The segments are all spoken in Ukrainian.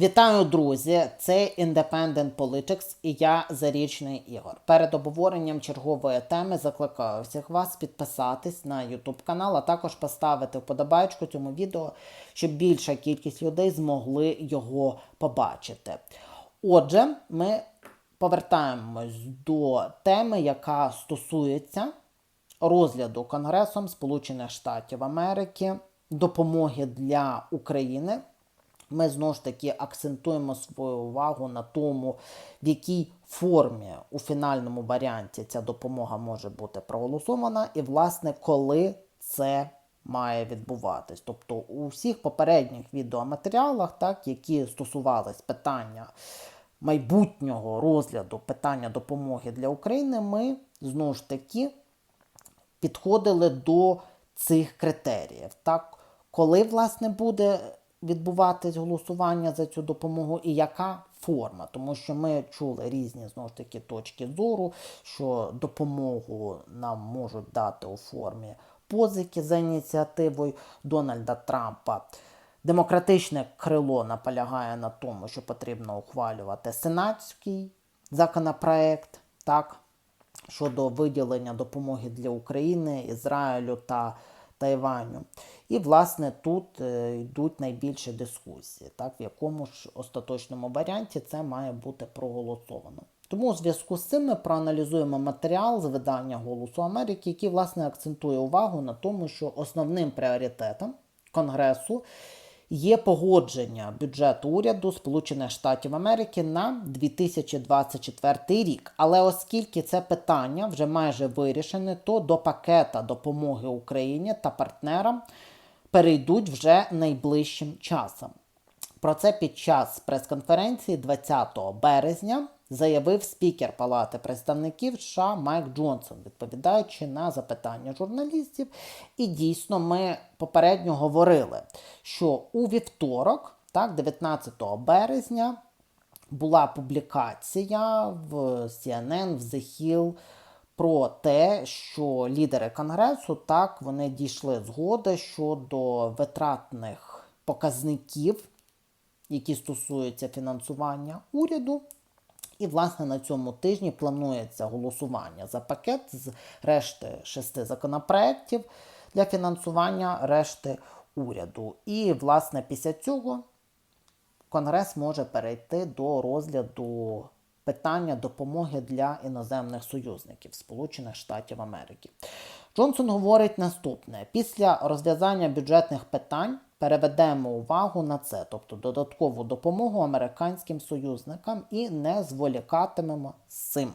Вітаю, друзі! Це Independent Politics і я Зарічний Ігор. Перед обговоренням чергової теми закликаю всіх вас підписатись на YouTube канал, а також поставити вподобайку цьому відео, щоб більша кількість людей змогли його побачити. Отже, ми повертаємось до теми, яка стосується розгляду Конгресом Сполучених Штатів Америки допомоги для України. Ми знову ж таки акцентуємо свою увагу на тому, в якій формі у фінальному варіанті ця допомога може бути проголосована, і, власне, коли це має відбуватись. Тобто у всіх попередніх відеоматеріалах, так, які стосувались питання майбутнього розгляду питання допомоги для України, ми знову ж таки підходили до цих критеріїв. Так, коли власне буде відбуватись голосування за цю допомогу і яка форма? Тому що ми чули різні знову ж таки точки зору, що допомогу нам можуть дати у формі позики за ініціативою Дональда Трампа. Демократичне крило наполягає на тому, що потрібно ухвалювати сенатський законопроект, так, щодо виділення допомоги для України, Ізраїлю та Тайваню. І, власне, тут е, йдуть найбільші дискусії, так, в якому ж остаточному варіанті це має бути проголосовано. Тому у зв'язку з цим ми проаналізуємо матеріал з видання Голосу Америки, який, власне, акцентує увагу на тому, що основним пріоритетом Конгресу є погодження бюджету уряду Сполучених Штатів Америки на 2024 рік. Але оскільки це питання вже майже вирішене, то до пакета допомоги Україні та партнерам перейдуть вже найближчим часом. Про це під час прес-конференції 20 березня заявив спікер Палати представників США Майк Джонсон, відповідаючи на запитання журналістів. І дійсно, ми попередньо говорили, що у вівторок, так, 19 березня, була публікація в CNN, в The Hill про те, що лідери Конгресу так вони дійшли згоди щодо витратних показників, які стосуються фінансування уряду. І, власне, на цьому тижні планується голосування за пакет з решти шести законопроєктів для фінансування решти уряду. І, власне, після цього Конгрес може перейти до розгляду питання допомоги для іноземних союзників Сполучених Штатів Америки. Джонсон говорить наступне: після розв'язання бюджетних питань переведемо увагу на це, тобто додаткову допомогу американським союзникам, і не зволікатимемо з цим.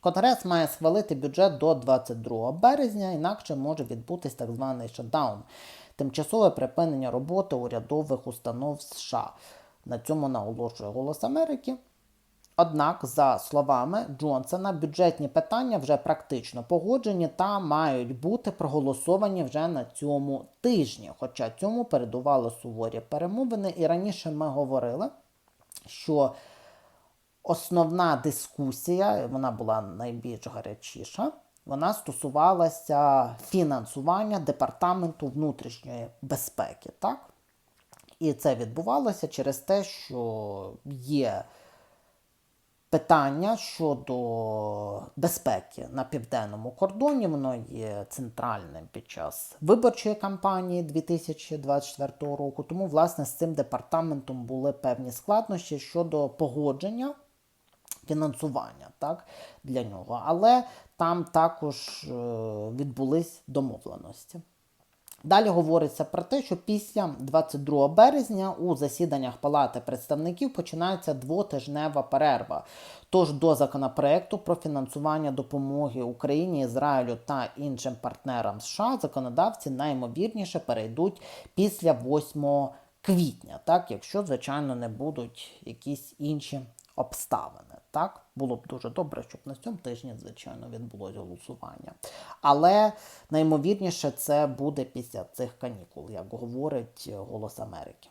Конгрес має схвалити бюджет до 22 березня, інакше може відбутись так званий шатдаун, тимчасове припинення роботи урядових установ США. На цьому наголошує Голос Америки. Однак, за словами Джонсона, бюджетні питання вже практично погоджені та мають бути проголосовані вже на цьому тижні. Хоча цьому передували суворі перемовини, і раніше ми говорили, що основна дискусія, вона була найбільш гарячіша, вона стосувалася фінансування департаменту внутрішньої безпеки. так? І це відбувалося через те, що є питання щодо безпеки на південному кордоні. Воно є центральним під час виборчої кампанії 2024 року. Тому, власне, з цим департаментом були певні складнощі щодо погодження. Фінансування так, для нього, але там також е, відбулись домовленості. Далі говориться про те, що після 22 березня у засіданнях Палати представників починається двотижнева перерва. Тож до законопроекту про фінансування допомоги Україні, Ізраїлю та іншим партнерам США законодавці наймовірніше перейдуть після 8 квітня, так, якщо, звичайно, не будуть якісь інші обставини. Так, було б дуже добре, щоб на цьому тижні, звичайно, відбулося голосування. Але наймовірніше це буде після цих канікул, як говорить Голос Америки.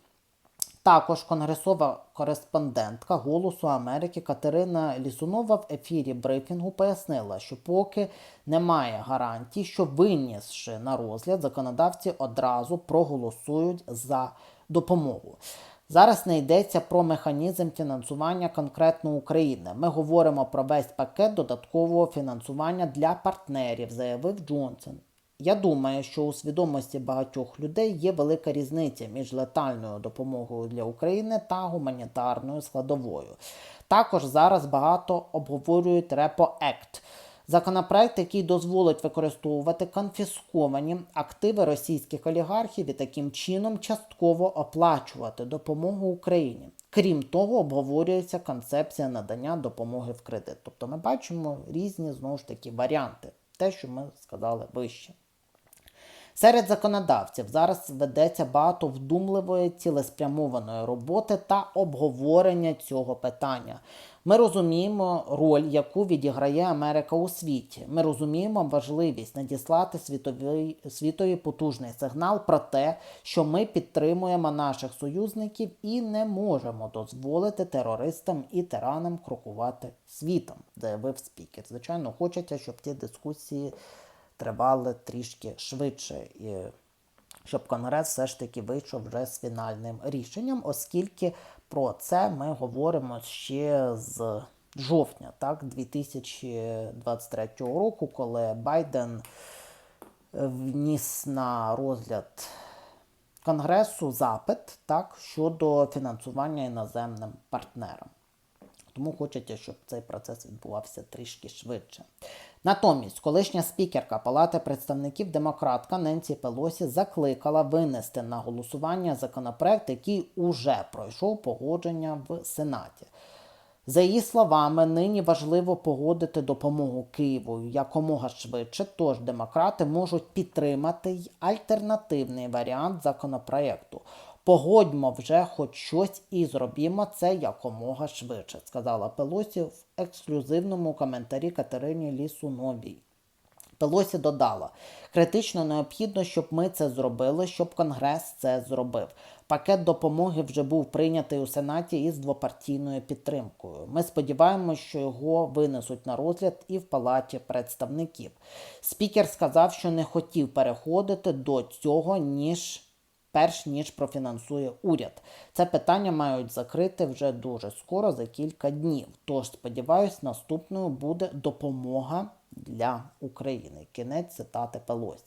Також конгресова кореспондентка Голосу Америки Катерина Лісунова в ефірі брифінгу пояснила, що поки немає гарантій, що винісши на розгляд, законодавці одразу проголосують за допомогу. Зараз не йдеться про механізм фінансування конкретно України. Ми говоримо про весь пакет додаткового фінансування для партнерів, заявив Джонсон. Я думаю, що у свідомості багатьох людей є велика різниця між летальною допомогою для України та гуманітарною складовою. Також зараз багато обговорюють Act – Законопроект, який дозволить використовувати конфісковані активи російських олігархів і таким чином частково оплачувати допомогу Україні. Крім того, обговорюється концепція надання допомоги в кредит. Тобто ми бачимо різні знову ж таки варіанти, те, що ми сказали вище. Серед законодавців зараз ведеться багато вдумливої цілеспрямованої роботи та обговорення цього питання. Ми розуміємо роль, яку відіграє Америка у світі. Ми розуміємо важливість надіслати світовий, світові потужний сигнал про те, що ми підтримуємо наших союзників і не можемо дозволити терористам і тиранам крокувати світом, заявив спікер. Звичайно, хочеться, щоб ці дискусії тривали трішки швидше. Щоб Конгрес все ж таки вийшов вже з фінальним рішенням, оскільки про це ми говоримо ще з жовтня, так, 2023 року, коли Байден вніс на розгляд Конгресу запит так, щодо фінансування іноземним партнерам. Тому хочеться, щоб цей процес відбувався трішки швидше. Натомість, колишня спікерка Палати представників демократка Ненсі Пелосі закликала винести на голосування законопроект, який уже пройшов погодження в Сенаті. За її словами, нині важливо погодити допомогу Києву якомога швидше, тож демократи можуть підтримати й альтернативний варіант законопроекту. Погодьмо вже хоч щось і зробімо це якомога швидше, сказала Пелосі в ексклюзивному коментарі Катерині Лісуновій. Пелосі додала: критично необхідно, щоб ми це зробили, щоб Конгрес це зробив. Пакет допомоги вже був прийнятий у Сенаті із двопартійною підтримкою. Ми сподіваємося, що його винесуть на розгляд і в Палаті представників. Спікер сказав, що не хотів переходити до цього, ніж перш ніж профінансує уряд. Це питання мають закрити вже дуже скоро, за кілька днів. Тож, сподіваюсь, наступною буде допомога для України. Кінець цитати Пелосі.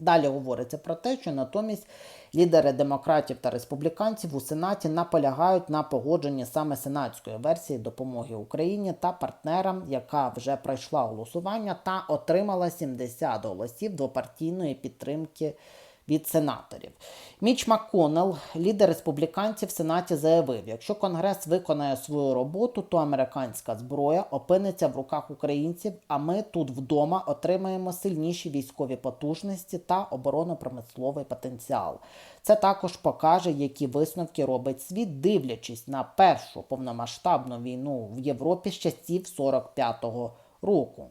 Далі говориться про те, що натомість лідери демократів та республіканців у Сенаті наполягають на погодженні саме сенатської версії допомоги Україні та партнерам, яка вже пройшла голосування та отримала 70 голосів двопартійної підтримки від сенаторів. Міч МакКоннелл, лідер республіканців в Сенаті, заявив: якщо Конгрес виконає свою роботу, то американська зброя опиниться в руках українців, а ми тут вдома отримаємо сильніші військові потужності та оборонно-промисловий потенціал. Це також покаже, які висновки робить світ, дивлячись на першу повномасштабну війну в Європі з часів 45-го року.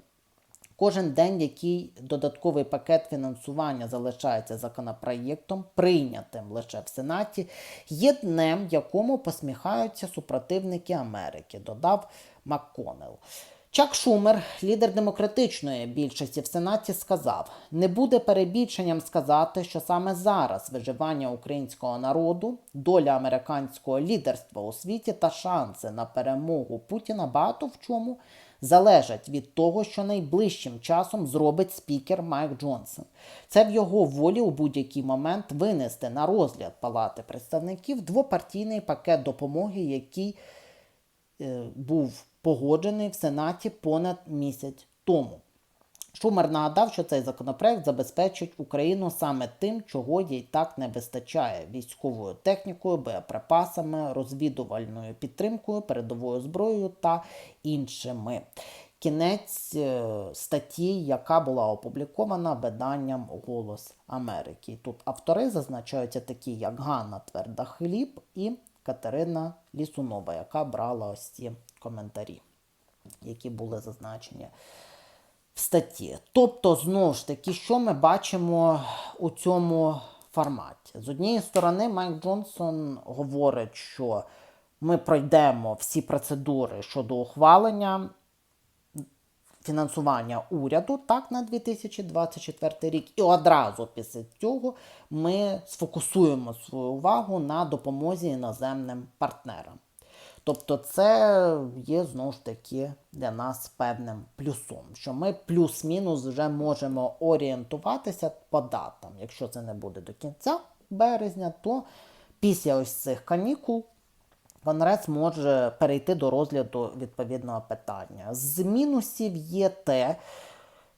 Кожен день, який додатковий пакет фінансування залишається законопроєктом, прийнятим лише в Сенаті, є днем, якому посміхаються супротивники Америки, додав МакКоннелл. Чак Шумер, лідер демократичної більшості в Сенаті, сказав: не буде перебільшенням сказати, що саме зараз виживання українського народу, доля американського лідерства у світі та шанси на перемогу Путіна багато в чому залежать від того, що найближчим часом зробить спікер Майк Джонсон. Це в його волі у будь-який момент винести на розгляд Палати представників двопартійний пакет допомоги, який е, був погоджений в Сенаті понад місяць тому. Шумер нагадав, що цей законопроект забезпечить Україну саме тим, чого їй так не вистачає: військовою технікою, боєприпасами, розвідувальною підтримкою, передовою зброєю та іншими. Кінець е, статті, яка була опублікована виданням Голос Америки. Тут автори зазначаються такі, як Ганна Тверда Хліб і Катерина Лісунова, яка брала ось ці коментарі, які були зазначені в статті. Тобто, знову ж таки, що ми бачимо у цьому форматі? З однієї сторони, Майк Джонсон говорить, що ми пройдемо всі процедури щодо ухвалення фінансування уряду так на 2024 рік, і одразу після цього ми сфокусуємо свою увагу на допомозі іноземним партнерам. Тобто, це є знову ж таки для нас певним плюсом, що ми плюс-мінус вже можемо орієнтуватися по датам. Якщо це не буде до кінця березня, то після ось цих канікул Конгрес може перейти до розгляду відповідного питання. З мінусів є те,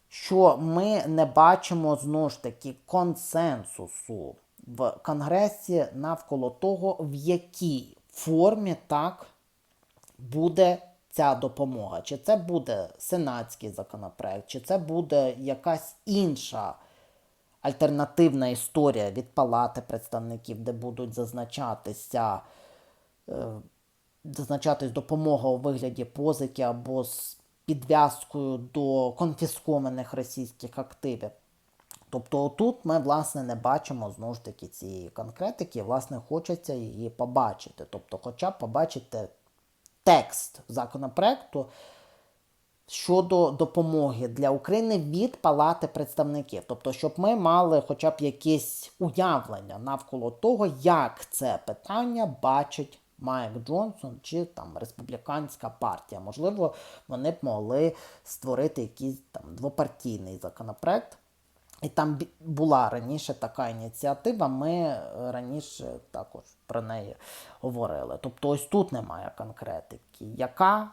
що ми не бачимо знову ж таки консенсусу в Конгресі навколо того, в якій формі так буде ця допомога. Чи це буде сенатський законопроект, чи це буде якась інша альтернативна історія від Палати представників, де будуть зазначатися зазначатись допомога у вигляді позики або з підв'язкою до конфіскованих російських активів. Тобто тут ми, власне, не бачимо знову ж таки цієї конкретики, власне, хочеться її побачити. Тобто, хоча б побачити текст законопроекту щодо допомоги для України від Палати представників. Тобто, щоб ми мали хоча б якесь уявлення навколо того, як це питання бачить Майк Джонсон чи там республіканська партія. Можливо, вони б могли створити якийсь там двопартійний законопроект. І там була раніше така ініціатива, ми е, раніше також про неї говорили. Тобто ось тут немає конкретики. Яка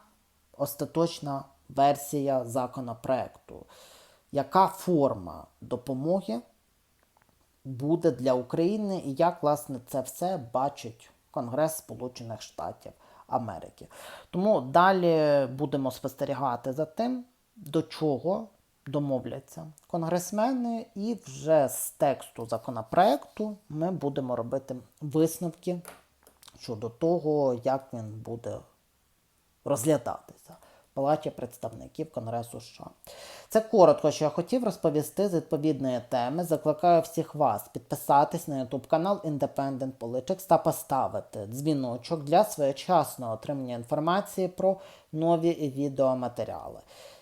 остаточна версія законопроекту? Яка форма допомоги буде для України і як, власне, це все бачить Конгрес Сполучених Штатів Америки. Тому далі будемо спостерігати за тим, до чого домовляться конгресмени, і вже з тексту законопроекту ми будемо робити висновки щодо того, як він буде розглядатися в Палаті представників Конгресу США. Це коротко, що я хотів розповісти з відповідної теми. Закликаю всіх вас підписатись на YouTube канал Independent Politics та поставити дзвіночок для своєчасного отримання інформації про нові відеоматеріали.